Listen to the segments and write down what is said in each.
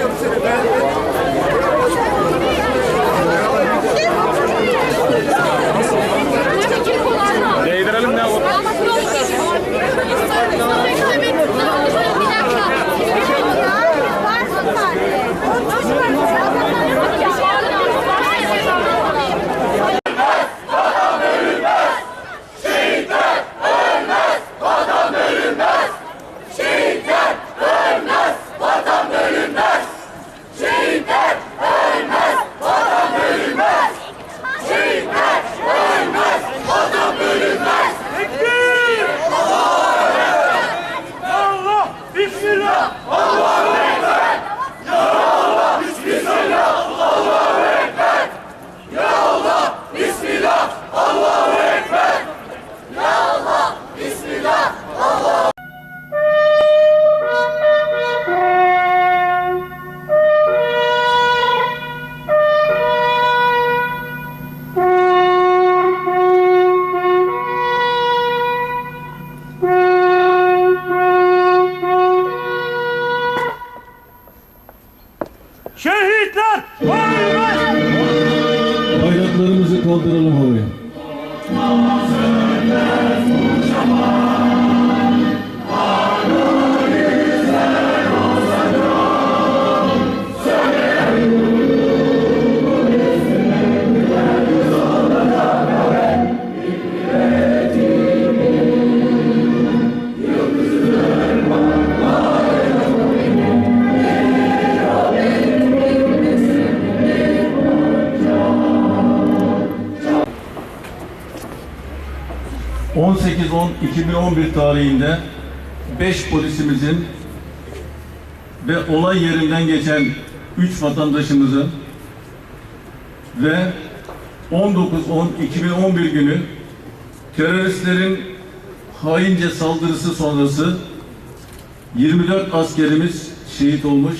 Brasil do Cine Verde. Şehitler ölmez! Bayraklarımızı kaldıralım havaya. ...18-10-2011 tarihinde... ...5 polisimizin... ...ve olay yerinden geçen 3 vatandaşımızın... ...ve 19-10-2011 günü... ...teröristlerin... ...haince saldırısı sonrası... ...24 askerimiz şehit olmuş...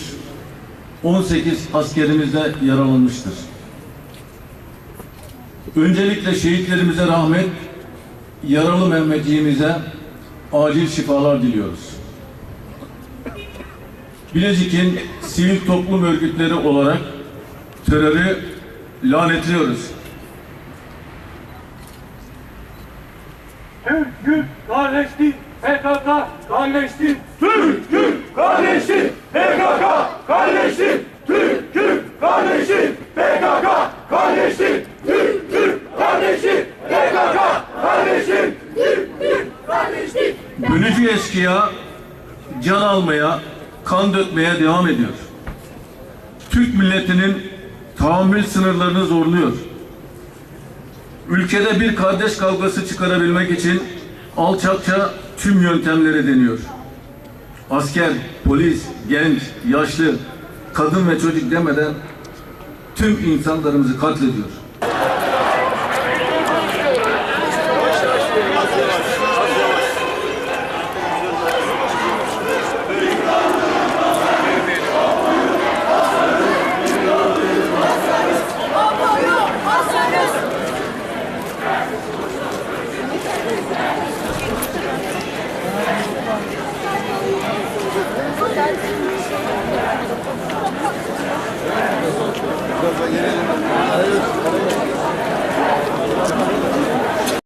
...18 askerimiz de yaralanmıştır. Öncelikle şehitlerimize rahmet, yaralı Mehmetçiğimize acil şifalar diliyoruz. Bilecik'in sivil toplum örgütleri olarak terörü lanetliyoruz. Türk Kürt kardeştir, PKK kardeştir. Türk Kürt kardeştir, PKK kardeştir. Türk Kürt kardeştir, PKK kardeştir. Türk Kürt kardeştir, PKK kardeştir. Türk Kürt kardeştir. Bölücü eşkıya can almaya, kan dökmeye devam ediyor. Türk milletinin tahammül sınırlarını zorluyor. Ülkede bir kardeş kavgası çıkarabilmek için alçakça tüm yöntemleri deniyor. Asker, polis, genç, yaşlı, kadın ve çocuk demeden tüm insanlarımızı katlediyor.